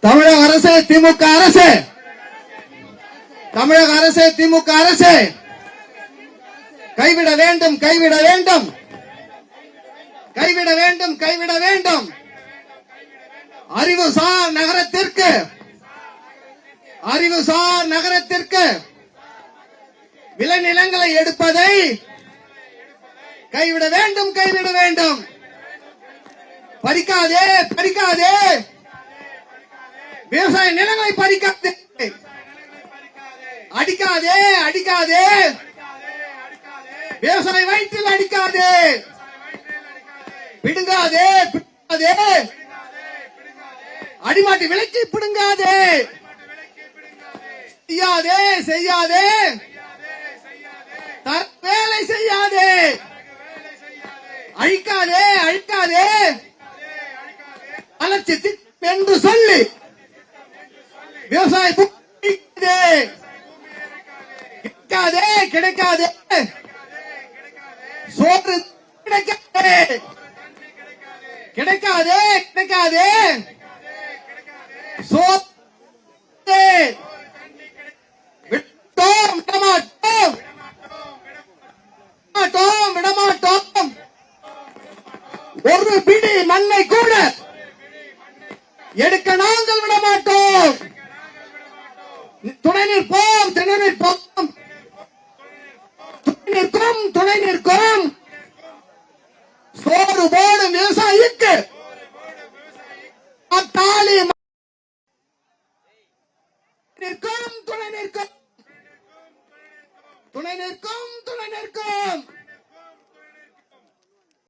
தமிழக அரசு திமுக அரசு. தமிழக அரசு திமுக அரசு. கைவிட வேண்டும் கைவிட வேண்டும். கைவிட வேண்டும் கைவிட வேண்டும். அறிவுசார் நகரத்திற்கு அறிவுசார் நகரத்திற்கு விளைநிலங்களை எடுப்பதை கைவிட வேண்டும் கைவிட வேண்டும். பறிக்காதே பறிக்காதே விவசாய நிலங்களை பறிக்காதே. அடிக்காதே அடிக்காதே. விவசாய வயிற்றில் அடிக்காதே. பிடுங்காதே பிடுங்காதே. அடிமாட்டு விலைக்கு பிடுங்காதே. செய்யாதே செய்யாதே. வேலை செய்யாதே. அழிக்காதே அழிக்காதே. வளர்ச்சி என்று சொல்லி விவசாய பூமி கிடைக்காதே. கிடைக்காதே சோறு கிடைக்காதே. கிடைக்காதே கிடைக்காதே. சோறு விட்டோம் விடமாட்டோம். விடமாட்டோம் விடமாட்டோம். ஒரு பிடி மண்ணை கூட எடுக்க நாங்கள் விட துணை நிற்போம் துணை நிற்போம் துணை நிற்கும் துணை நிற்கும் சோறு போடும் விவசாயிக்கு. அத்தாலி நிற்கும் துணை நிற்கும் துணை நிற்கும் துணை நிற்கும்